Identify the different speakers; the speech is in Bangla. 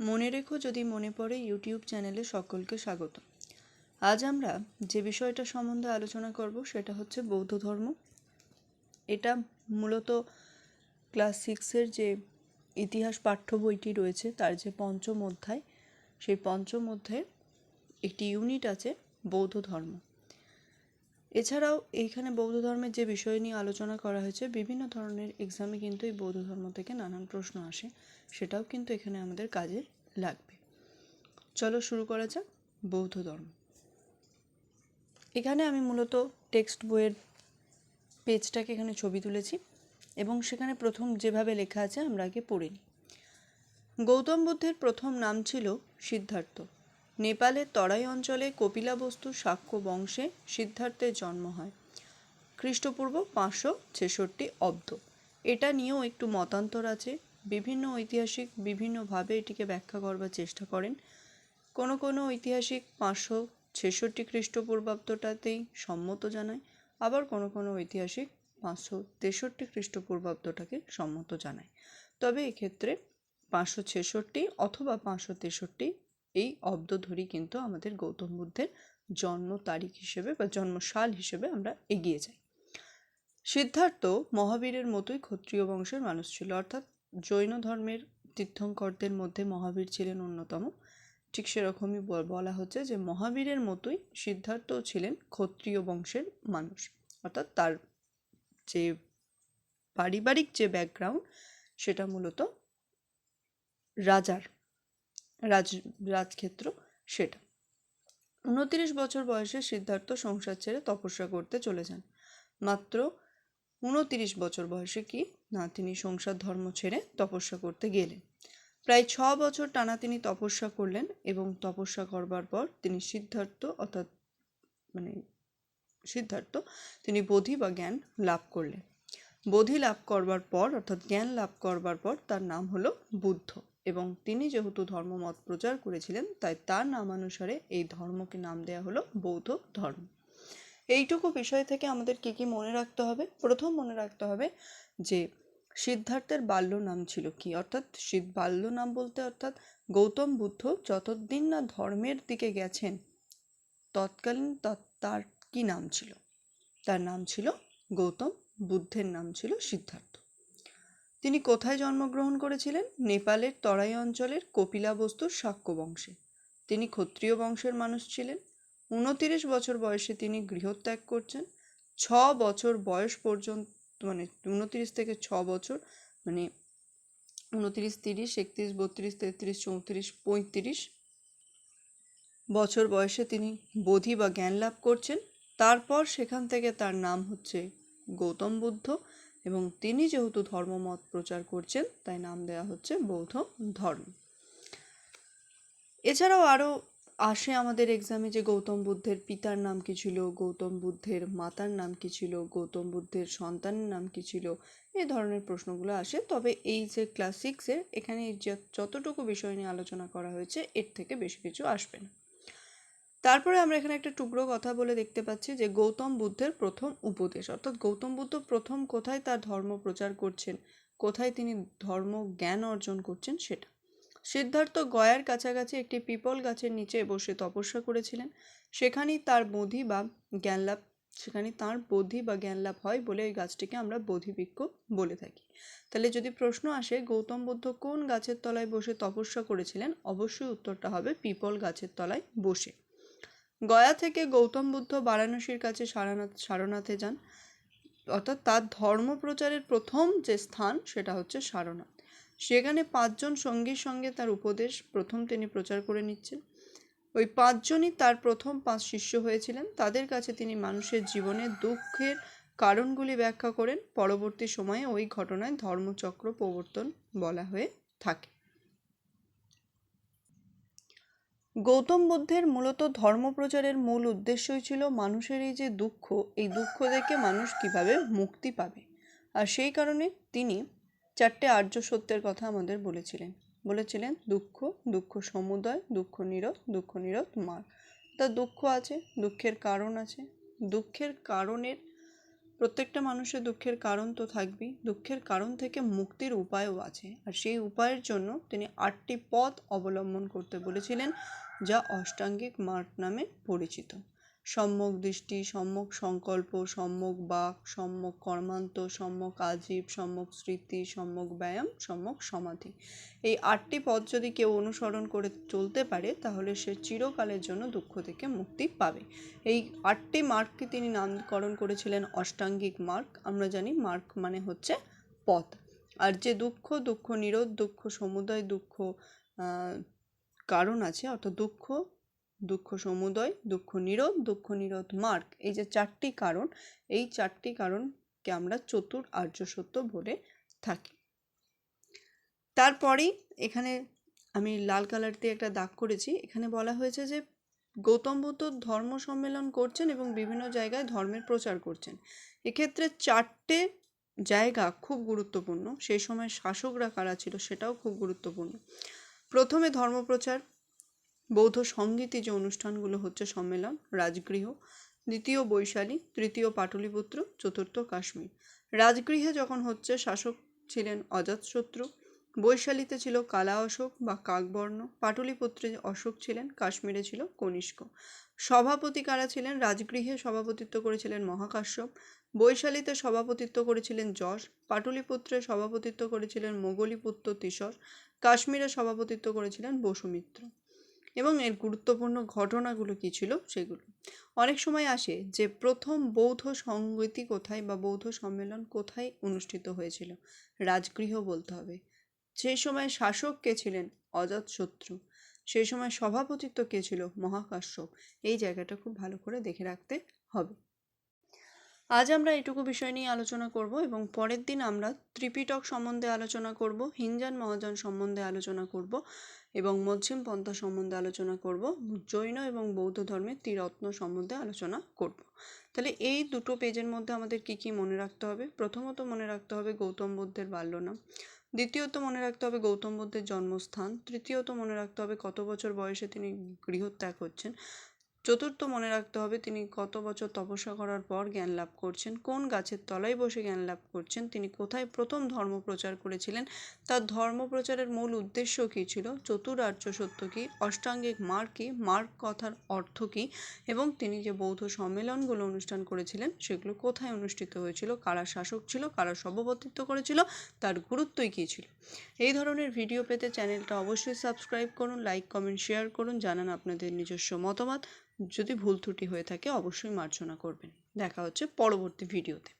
Speaker 1: মনে রেখো যদি মনে পড়ে ইউটিউব চ্যানেলে সকলকে স্বাগত। আজ আমরা যে বিষয়টা সম্বন্ধে আলোচনা করব সেটা হচ্ছে বৌদ্ধ ধর্ম। এটা মূলত ক্লাস সিক্সের যে ইতিহাস পাঠ্য বইটি রয়েছে, তার যে পঞ্চম অধ্যায়, সেই পঞ্চম অধ্যায়ের একটি ইউনিট আছে বৌদ্ধ ধর্ম। এছাড়াও এইখানে বৌদ্ধ ধর্মের যে বিষয় নিয়ে আলোচনা করা হয়েছে, বিভিন্ন ধরনের এক্সামে কিন্তু এই বৌদ্ধ ধর্ম থেকে নানান প্রশ্ন আসে, সেটাও কিন্তু এখানে আমাদের কাজে লাগবে। চলো শুরু করা যাক বৌদ্ধ ধর্ম। এখানে আমি মূলত টেক্সট বইয়ের পেজটাকে এখানে ছবি তুলেছি এবং সেখানে প্রথম যেভাবে লেখা আছে আমরা আগে পড়ে নিই। গৌতম বুদ্ধের প্রথম নাম ছিল সিদ্ধার্থ। নেপালের তরাই অঞ্চলে কপিলাবস্তু শাক্য বংশে সিদ্ধার্থের জন্ম হয়। খ্রিস্টপূর্ব পাঁচশো ছেষট্টি অব্দ। এটা নিয়েও একটু মতান্তর আছে। বিভিন্ন ঐতিহাসিক বিভিন্নভাবে এটিকে ব্যাখ্যা করবার চেষ্টা করেন। কোনো কোনো ঐতিহাসিক পাঁচশো ছেষট্টি খ্রিস্টপূর্বাব্দটাতেই সম্মত জানায়। আবার কোনো কোনো ঐতিহাসিক পাঁচশো তেষট্টি খ্রিস্টপূর্বাব্দটাকে সম্মত জানায়। তবে এক্ষেত্রে পাঁচশো ছেষট্টি অথবা পাঁচশো তেষট্টি এই অব্দ ধরি কিন্তু আমাদের গৌতম বুদ্ধের জন্ম তারিখ হিসেবে বা জন্মসাল হিসেবে আমরা এগিয়ে যাই। সিদ্ধার্থ মহাবীরের মতোই ক্ষত্রিয় বংশের মানুষ ছিল। অর্থাৎ জৈন ধর্মের তীর্থঙ্করদের মধ্যে মহাবীর ছিলেন অন্যতম। ঠিক সেরকমই বলা হচ্ছে যে মহাবীরের মতোই সিদ্ধার্থ ছিলেন ক্ষত্রিয় বংশের মানুষ। অর্থাৎ তার যে পারিবারিক যে ব্যাকগ্রাউন্ড সেটা মূলত রাজার রাজ, রাজক্ষেত্র সেটা। উনতিরিশ বছর বয়সে সিদ্ধার্থ সংসার ছেড়ে তপস্যা করতে চলে যান। মাত্র উনতিরিশ বছর বয়সে কি না তিনি সংসার ধর্ম ছেড়ে তপস্যা করতে গেলেন। প্রায় ছ বছর টানা তিনি তপস্যা করলেন এবং তপস্যা করবার পর তিনি সিদ্ধার্থ অর্থাৎ মানে সিদ্ধার্থ তিনি বোধি বা জ্ঞান লাভ করলেন। বোধি লাভ করবার পর অর্থাৎ জ্ঞান লাভ করবার পর তার নাম হলো বুদ্ধ। এবং তিনি যেহেতু ধর্মমত প্রচার করেছিলেন, তাই তার নামানুসারে এই ধর্মকে নাম দেওয়া হলো বৌদ্ধ ধর্ম। এইটুকু বিষয় থেকে আমাদের কি কি মনে রাখতে হবে? প্রথম মনে রাখতে হবে যে সিদ্ধার্থের বাল্য নাম ছিল কি? অর্থাৎ বাল্য নাম বলতে অর্থাৎ গৌতম বুদ্ধ যতদিন না ধর্মের দিকে গেছেন, তৎকালীন তার কি নাম ছিল? তার নাম ছিল গৌতম, বুদ্ধের নাম ছিল সিদ্ধার্থ। তিনি কোথায় জন্মগ্রহণ করেছিলেন? নেপালের তরাই অঞ্চলের কপিলাবস্তুর শাক্য বংশে। তিনি ক্ষত্রিয় বংশের মানুষ ছিলেন। উনতিরিশ বছর বয়সে তিনি গৃহত্যাগ করছেন। ছ বছর বয়স পর্যন্ত মানে উনতিরিশ থেকে ছ বছর মানে উনতিরিশ তিরিশ, একত্রিশ, বত্রিশ, তেত্রিশ, চৌত্রিশ, পঁয়ত্রিশ বছর বয়সে তিনি বোধি বা জ্ঞান লাভ করছেন। তারপর সেখান থেকে তার নাম হচ্ছে গৌতম বুদ্ধ। এবং তিনি যেহেতু ধর্মমত প্রচার করছেন, তাই নাম দেওয়া হচ্ছে বৌদ্ধ ধর্ম। এছাড়াও আরও আসে আমাদের এক্সামে যে গৌতম বুদ্ধের পিতার নাম কি ছিল, গৌতম বুদ্ধের মাতার নাম কি ছিল, গৌতম বুদ্ধের সন্তানের নাম কি ছিল এই ধরনের প্রশ্নগুলো আসে। তবে এই যে ক্লাস সিক্সের এখানে যতটুকু বিষয় নিয়ে আলোচনা করা হয়েছে, এর থেকে বেশি কিছু আসবে না। তারপরে আমরা এখানে একটা টুকরো কথা বলে দেখতে পাচ্ছি যে গৌতম বুদ্ধের প্রথম উপদেশ। অর্থাৎ গৌতম বুদ্ধ প্রথম কোথায় তার ধর্ম প্রচার করছেন? কোথায় তিনি ধর্ম জ্ঞান অর্জন করছেন সেটা? সিদ্ধার্থ গয়ার কাছাকাছি একটি পিপল গাছের নিচে বসে তপস্যা করেছিলেন। সেখানেই তার বোধি বা জ্ঞান লাভ সেখানে তাঁর বোধি বা জ্ঞান লাভ হয় বলে এই গাছটিকে আমরা বোধিবৃক্ষ বলে থাকি। তাহলে যদি প্রশ্ন আসে, গৌতম বুদ্ধ কোন গাছের তলায় বসে তপস্যা করেছিলেন? অবশ্যই উত্তরটা হবে পিপল গাছের তলায় বসে। গয়া থেকে গৌতম বুদ্ধ বারাণসীর কাছে সারানাথ সারনাথে যান। অর্থাৎ তার ধর্ম প্রচারের প্রথম যে স্থান সেটা হচ্ছে সারনাথ। সেখানে পাঁচজন সঙ্গীর সঙ্গে তার উপদেশ প্রথম তিনি প্রচার করে নিচ্ছেন। ওই পাঁচজনই তার প্রথম পাঁচ শিষ্য হয়েছিলেন। তাদের কাছে তিনি মানুষের জীবনে দুঃখের কারণগুলি ব্যাখ্যা করেন। পরবর্তী সময়ে ওই ঘটনায় ধর্মচক্র প্রবর্তন বলা হয়ে থাকে। গৌতম বুদ্ধের মূলত ধর্মপ্রচারের মূল উদ্দেশ্যই ছিল মানুষের এই যে দুঃখ, এই দুঃখ থেকে মানুষ কীভাবে মুক্তি পাবে। আর সেই কারণে তিনি চারটে আর্য সত্যের কথা আমাদের বলেছিলেন। বলেছিলেন, দুঃখ দুঃখ সমুদয়, দুঃখ নিরোধ দুঃখ নিরোধ মার। তা দুঃখ আছে, দুঃখের কারণ আছে। দুঃখের কারণের প্রত্যেকটা মানুষের দুঃখের কারণ তো থাকবেই। দুঃখের কারণ থেকে মুক্তির উপায়ও আছে। আর সেই উপায়ের জন্য তিনি আটটি পথ অবলম্বন করতে বলেছিলেন, যা অষ্টাঙ্গিক মার্গ নামে পরিচিত। সম্যক দৃষ্টি, সম্যক সংকল্প, সম্যক বাক, সম্যক কর্মান্ত, সম্যক আজীব, সম্যক স্মৃতি, সম্যক ব্যায়াম, সম্যক সমাধি। এই আটটি পথ যদি কেউ অনুসরণ করে চলতে পারে, তাহলে সে চিরকালের জন্য দুঃখ থেকে মুক্তি পাবে। এই আটটি মার্ককে তিনি নামকরণ করেছিলেন অষ্টাঙ্গিক মার্ক। আমরা জানি মার্ক মানে হচ্ছে পথ। আর যে দুঃখ দুঃখ নিরোধ, দুঃখ সমুদয় দুঃখ কারণ আছে, অর্থাৎ দুঃখ দুঃখ সমুদয়, দুঃখ নিরোধ দুঃখ নিরোধ মার্গ। এই যে চারটি কারণ, এই চারটি কারণকে আমরা চতুর আর্য সত্য বলে থাকি। তারপরেই এখানে আমি লাল কালার দিয়ে একটা দাগ করেছি। এখানে বলা হয়েছে যে গৌতম বুদ্ধ ধর্ম সম্মেলন করছেন এবং বিভিন্ন জায়গায় ধর্মের প্রচার করছেন। এক্ষেত্রে চারটে জায়গা খুব গুরুত্বপূর্ণ। সেই সময় শাসকরা কারা ছিল সেটাও খুব গুরুত্বপূর্ণ। প্রথমে ধর্মপ্রচার বৌদ্ধ সঙ্গীতি যে অনুষ্ঠানগুলো হচ্ছে সম্মেলন, রাজগৃহ, দ্বিতীয় বৈশালী, তৃতীয় পাটলিপুত্র, চতুর্থ কাশ্মীর। রাজগৃহে যখন হচ্ছে শাসক ছিলেন অজাতশত্রু বৈশালীতে ছিল কালা অশোক বা কাকবর্ণ, পাটলিপুত্রে অশোক ছিলেন, কাশ্মীরে ছিল কনিষ্ক। সভাপতি কারা ছিলেন? রাজগৃহে সভাপতিত্ব করেছিলেন মহাকাশ্যপ, বৈশালীতে সভাপতিত্ব করেছিলেন যশ, পাটলিপুত্রে সভাপতিত্ব করেছিলেন মোগলিপুত্র তিসর কাশ্মীরে সভাপতিত্ব করেছিলেন বসুমিত্র। এবং এর গুরুত্বপূর্ণ ঘটনাগুলো কী ছিল সেগুলো। অনেক সময় আসে যে প্রথম বৌদ্ধ সংগতি কোথায় বা বৌদ্ধ সম্মেলন কোথায় অনুষ্ঠিত হয়েছিল, রাজগৃহ বলতে হবে। সেই সময় শাসক কে ছিলেন? অজাতশত্রু সেই সময় সভাপতিত্ব কে ছিল? মহাকাশ্যপ এই জায়গাটা খুব ভালো করে দেখে রাখতে হবে। আজ আমরা এটুকু বিষয় নিয়ে আলোচনা করব এবং পরের দিন আমরা ত্রিপিটক সম্বন্ধে আলোচনা করব, হিনজান মহাযান সম্বন্ধে আলোচনা করব এবং মধ্যম পন্থা সম্বন্ধে আলোচনা করব, জৈন এবং বৌদ্ধ ধর্মের ত্রিরত্ন সম্বন্ধে আলোচনা করব। তাহলে এই দুটো পেজের মধ্যে আমাদের কি কি মনে রাখতে হবে? প্রথমত মনে রাখতে হবে গৌতম বুদ্ধের বাল্যনাম দ্বিতীয়ত মনে রাখতে হবে গৌতম বুদ্ধের জন্মস্থান, তৃতীয়ত মনে রাখতে হবে কত বছর বয়সে তিনি গৃহত্যাগ করছেন চতুর্থ মনে রাখতে হবে, তিনি কত বছর তপস্যা করার পর জ্ঞান লাভ করছেন, কোন গাছের তলায় বসে জ্ঞান লাভ করছেন, তিনি কোথায় প্রথম ধর্ম প্রচার করেছিলেন, তার ধর্ম প্রচারের মূল উদ্দেশ্য কী ছিল, চতুরার্য সত্য কী, অষ্টাঙ্গিক মার্গ কী মার্গ কথার অর্থ কী, এবং তিনি যে বৌদ্ধ সম্মেলনগুলো অনুষ্ঠান করেছিলেন, সেগুলো কোথায় অনুষ্ঠিত হয়েছিল, কারা শাসক ছিল, কারা সভাপতিত্ব করেছিল, তার গুরুত্বই কী ছিল? এই ধরনের ভিডিও পেতে চ্যানেলটা অবশ্যই সাবস্ক্রাইব করুন, লাইক, কমেন্ট, শেয়ার করুন, জানান আপনাদের নিজস্ব মতামত। যদি ভুল ত্রুটি হয়ে থাকে অবশ্যই মার্জনা করবেন। দেখা হচ্ছে পরবর্তী ভিডিওতে।